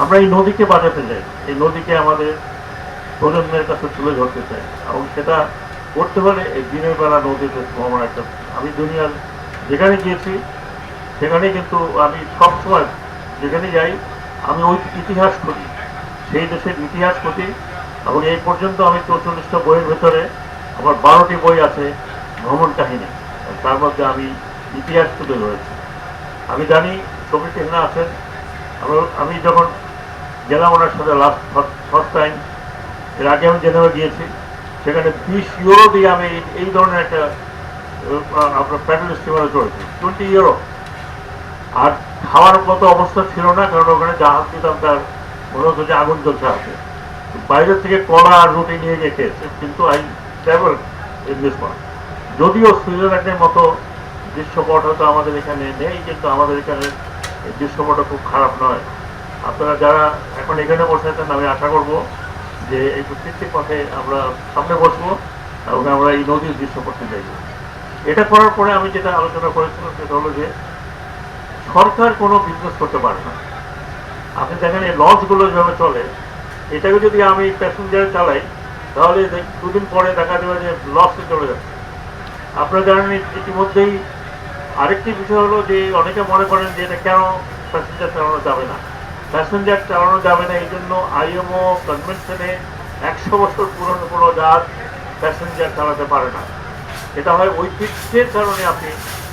আমরা এই নদীকে বাঁচাতে চাই এই নদীকে আমাদের প্রজন্মের কাছে তুলে ধরতে চাই। এবং সেটা করতে পারে এই দিনের বেলা নদীতে ভ্রমণ একটা আমি দুনিয়ার যেখানে গিয়েছি, সেখানে কিন্তু আমি সবসময় যেখানে যাই, আমি ওই ইতিহাস করি সেই দেশের ইতিহাস করি এবং এই পর্যন্ত আমি চৌচল্লিশটা বইয়ের ভেতরে আমার বারোটি বই আছে ভ্রমণ কাহিনী। তার মধ্যে আমি ইতিহাস তুলে ধরেছি। আমি জানি, ছবি টেহনা আছেন। আমি যখন গেলাম ওনার সাথে লাস্ট ফার্স্ট টাইম এর আগে আমি জেনেভা গিয়েছি, সেখানে বিশ ইউরো দিয়ে আমি এই- ধরনের একটা আপনার প্যাডেল স্টিমারে চড়েছি। টোয়েন্টি ইউরো আর খাওয়ার মতো অবস্থা ছিল না, কারণ ওখানে জাহাজ দিতাম তার মনে হতো যে আগুন জ্বলছে আছে বাইরের থেকে কলা আর রুটি নিয়ে গিয়ে খেয়েছে, কিন্তু I travel in this one যদিও সুইজারল্যান্ডের মতো দৃশ্যপট হয়তো আমাদের এখানে নেই, কিন্তু আমাদের এখানে দৃশ্যপটটা খুব খারাপ নয়। আপনারা যারা এখন এখানে বসে আছেন, আমি আশা করব যে এই প্রত্যেকটি পথে আমরা সামনে বসবো এবং আমরা এই নদীর দৃশ্যপটে যাইব এটা করার পরে আমি যেটা আলোচনা করেছিলাম সেটা হলো যে, সরকার কোনো বিজনেস করতে পারে না। আপনি দেখেন এই লঞ্চগুলো যেভাবে চলে, এটাকে যদি আমি প্যাসেঞ্জার চালাই, তাহলে দুদিন পরে দেখা যাবে যে লসে চলে যাচ্ছে। আপনারা জানেন ইতিমধ্যেই আরেকটি বিষয় হলো যে, অনেকে মনে করেন যে এটা কেন প্যাসেঞ্জার চালানো যাবে না। প্যাসেঞ্জার চালানো যাবে না এই জন্য আইএমও কনভেনশনে একশো বছর পুরনো কোনো জাহাজ প্যাসেঞ্জার চালাতে পারে না। এটা হয় ঐতিহ্যের কারণে আপনি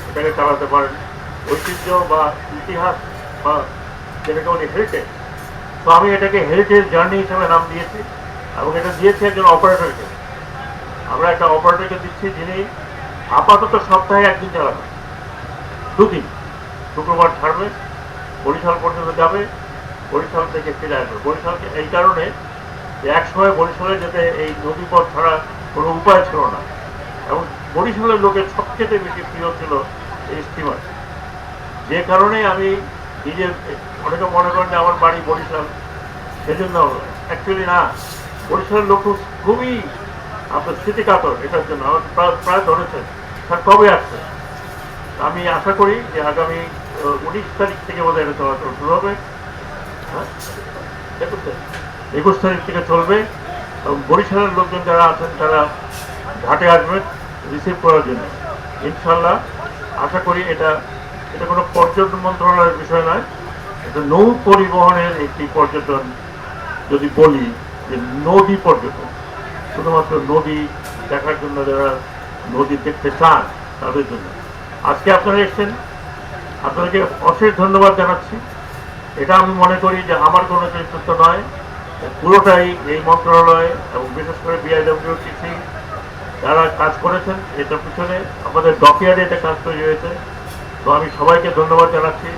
এটাকে চালাতে পারেন। ঐতিহ্য বা ইতিহাস বা যেটাকে বলি হেরিটেজ তো আমি এটাকে হেরিটেজ জার্নি হিসেবে নাম দিয়েছি এবং এটা দিয়েছি একজন অপারেটরকে আমরা একটা অপারেটরকে দিচ্ছি যিনি আপাতত সপ্তাহে একদিন চালাবেন। দুদিন। শুক্রবার ছাড়বে, বরিশাল পর্যন্ত যাবে বরিশাল থেকে ফিরে আসবে। বরিশালকে এই কারণে এক সময় বরিশালে যেতে এই নদীপথ ছাড়া কোনো উপায় ছিল না। এবং বরিশালের লোকের সবচেয়ে বেশি প্রিয় ছিল এই স্টিমার। যে কারণে আমি নিজের, অনেকে মনে করেন যে আমার বাড়ি বরিশাল, সেজন্য অ্যাকচুয়ালি না, বরিশালের লোক খুবই আপনার স্মৃতিকাতর, এটার জন্য। আমার প্রায় প্রায় ধরেছেন স্যার কবে আসছে আমি আশা করি যে আগামী উনিশ তারিখ থেকে বোধহয় এটা চলাচল শুরু হবে। হ্যাঁ একুশ তারিখ থেকে চলবে। বরিশালের লোকজন যারা আছেন, তারা ঘাটে আসবেন রিসিভ করার জন্য। ইনশাল্লাহ আশা করি এটা এটা কোনো পর্যটন মন্ত্রণালয়ের বিষয় নয়, এটা নৌ পরিবহনের একটি পর্যটন যদি বলি, যে নদী পর্যটন, শুধুমাত্র নদী দেখার জন্য যারা নদী দেখতে চান, তাদের জন্য। আজকে আপনারা এসেছেন, আপনাদেরকে অশেষ ধন্যবাদ জানাচ্ছি। এটা আমি মনে করি যে আমার কোনো নেতৃত্ব নয়। পুরোটাই এই মন্ত্রণালয় এবং বিশেষ করে বিআইডব্লিউ বিআইডব্লিউটিসি যারা কাজ করেছেন এটার পিছনে আমাদের ডকিয়ারে এটা কাজ তৈরি হয়েছে। তো আমি সবাইকে ধন্যবাদ জানাচ্ছি।